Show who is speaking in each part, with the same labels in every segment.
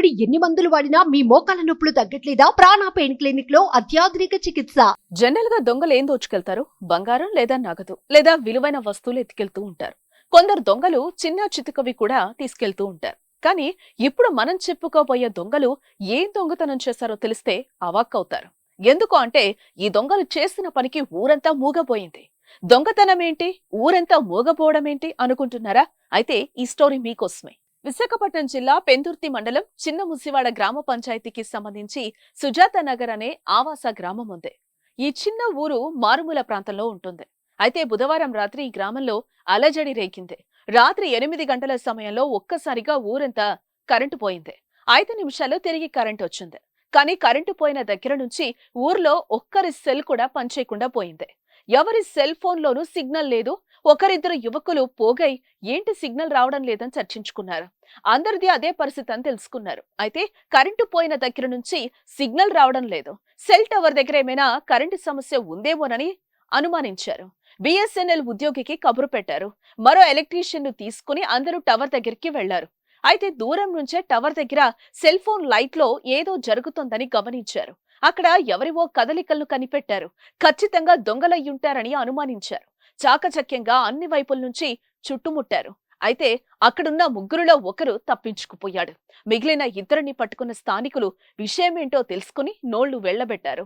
Speaker 1: తరబడి ఎన్ని మందులు వాడినా మీ మోకాల నొప్పులు తగ్గట్లేదా? ప్రాణ పెయిన్ క్లినిక్లో అత్యాధునిక చికిత్స.
Speaker 2: జనరల్గా దొంగలు ఏం దోచుకెళ్తారు? బంగారం లేదా నగదు లేదా విలువైన వస్తువులు ఎత్తుకెళ్తూ ఉంటారు. కొందరు దొంగలు చిన్న చితుకవి కూడా తీసుకెళ్తూ ఉంటారు. కానీ ఇప్పుడు మనం చెప్పుకోబోయే దొంగలు ఏం దొంగతనం చేశారో తెలిస్తే అవాక్కవుతారు ఎందుకు అంటే ఈ దొంగలు చేసిన పనికి ఊరంతా మూగపోయింది దొంగతనం ఏంటి? ఊరంతా మూగపోవడం ఏంటి అనుకుంటున్నారా? అయితే ఈ స్టోరీ మీకోసమే. విశాఖపట్నం జిల్లా పెందుర్తి మండలం చిన్న ముసివాడ గ్రామ పంచాయతీకి సంబంధించి సుజాత నగర్ అనే ఆవాస గ్రామం ఉంది. ఈ చిన్న ఊరు మారుమూల ప్రాంతంలో ఉంటుంది. అయితే బుధవారం రాత్రి ఈ గ్రామంలో అలజడి రేగింది. రాత్రి ఎనిమిది గంటల సమయంలో ఒక్కసారిగా ఊరంతా కరెంటు పోయింది. ఐదు నిమిషాల్లో తిరిగి కరెంటు వచ్చింది. కానీ కరెంటు పోయిన దగ్గర నుంచి ఊర్లో ఒక్కరి సెల్ కూడా పనిచేయకుండా పోయింది. ఎవరి సెల్ ఫోన్లోనూ సిగ్నల్ లేదు ఒకరిద్దరు యువకులు పోగై ఏంటి సిగ్నల్ రావడం లేదని చర్చించుకున్నారు. అందరిది అదే పరిస్థితి అని తెలుసుకున్నారు. అయితే కరెంటు పోయిన దగ్గర నుంచి సిగ్నల్ రావడం లేదు. సెల్ టవర్ దగ్గర ఏమైనా కరెంటు సమస్య ఉందేమోనని అనుమానించారు. బిఎస్ఎన్ఎల్ ఉద్యోగికి కబురు పెట్టారు. మరో ఎలక్ట్రీషియన్ను తీసుకుని అందరూ టవర్ దగ్గరికి వెళ్ళారు అయితే దూరం నుంచే టవర్ దగ్గర సెల్ ఫోన్ లైట్లో ఏదో జరుగుతోందని గమనించారు. అక్కడ ఎవరివో కదలికలను కనిపెట్టారు. ఖచ్చితంగా దొంగలయ్యుంటారని అనుమానించారు. చాకచక్యంగా అన్ని వైపుల నుంచి చుట్టుముట్టారు. అయితే అక్కడున్న ముగ్గురులో ఒకరు తప్పించుకుపోయాడు. మిగిలిన ఇద్దరిని పట్టుకున్న స్థానికులు విషయమేంటో తెలుసుకుని నోళ్ళు వెళ్ళబెట్టారు.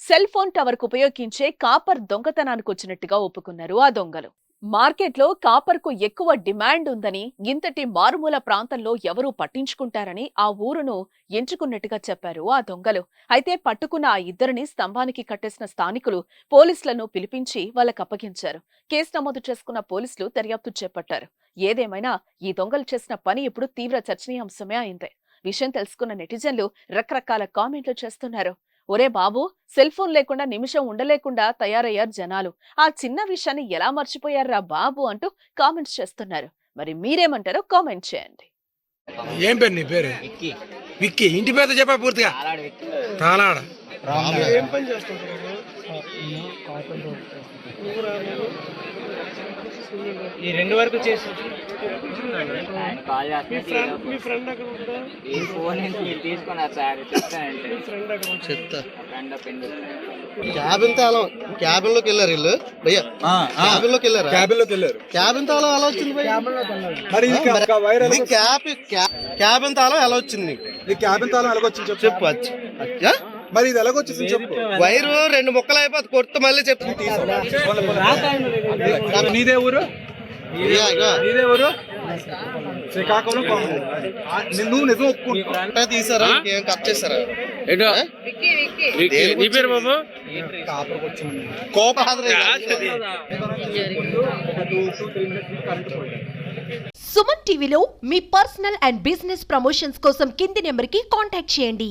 Speaker 2: సెల్ ఫోన్ టవర్కు ఉపయోగించే కాపర్ దొంగతనానికి వచ్చినట్టుగా ఒప్పుకున్నారు ఆ దొంగలు. మార్కెట్లో కాపర్కు ఎక్కువ డిమాండ్ ఉందని ఇంతటి మారుమూల ప్రాంతంలో ఎవరూ పట్టించుకుంటారని ఆ ఊరును ఎంచుకున్నట్టుగా చెప్పారు ఆ దొంగలు. అయితే పట్టుకున్న ఆ ఇద్దరిని స్తంభానికి కట్టేసిన స్థానికులు పోలీసులను పిలిపించి వాళ్ళకు అప్పగించారు. కేసు నమోదు చేసుకున్న పోలీసులు దర్యాప్తు చేపట్టారు. ఏదేమైనా ఈ దొంగలు చేసిన పని ఇప్పుడు తీవ్ర చర్చనీయాంశమే అయింది. విషయం తెలుసుకున్న నెటిజన్లు రకరకాల కామెంట్లు చేస్తున్నారు. ఒరే బాబు సెల్ ఫోన్ లేకుండా నిమిషం ఉండలేకుండా తయారయ్యారు జనాలు. ఆ చిన్న విషయాన్ని ఎలా మర్చిపోయారా బాబు అంటూ కామెంట్స్ చేస్తున్నారు. మరి మీరేమంటారో కామెంట్ చేయండి.
Speaker 3: ఏం పేరు నీ పేరు?
Speaker 4: విక్కీ.
Speaker 3: విక్కీ. ఇంటి పేరు చెప్పా పూర్తిగా.
Speaker 5: ఈ రెండు వరకు చేసి
Speaker 4: చేస్తున్నారు మీ ఫ్రెండ్ ఈ ఫోన్ నుంచి మీరు తీసుకున్నారు సార్? చెప్తానంటే.
Speaker 6: చెప్తా.
Speaker 4: ఫ్రెండ్ ఫ్రెండ్
Speaker 6: క్యాబిన్ తాళం క్యాబిన్లోకి వెళ్ళారు వీళ్ళు? భయ్యా క్యాబిన్లోకి వెళ్ళారా?
Speaker 3: క్యాబిన్లోకి వెళ్ళారు
Speaker 6: క్యాబిన్ తాళం ఎలా వచ్చింది?
Speaker 3: మరి
Speaker 6: క్యాబిన్ తాళం ఎలా వచ్చింది నీకు?
Speaker 3: ఇది క్యాబిన్ తాళం ఎలాగొచ్చింది చెప్పు.
Speaker 6: చెప్పు?
Speaker 3: మరి ఇది ఎలాగొచ్చింది చెప్పు.
Speaker 6: వైరు రెండు ముక్కలు అయిపోతే కొడితే మళ్ళీ చెప్పు.
Speaker 3: నీదే ఊరు. నీదే ఊరు? శ్రీకాకుళం కోమలి. ఆ, నువ్వు నిజం ఒప్పుకుంటావు
Speaker 6: అంటే తీసారా? ఏం కట్ చేస్తారా?
Speaker 7: నీ పేరు బాబు?
Speaker 6: కోపం
Speaker 1: సుమన్ టీవీలో మీ పర్సనల్ అండ్ బిజినెస్ ప్రమోషన్స్ కోసం కింది నెంబర్కి కాంటాక్ట్ చేయండి.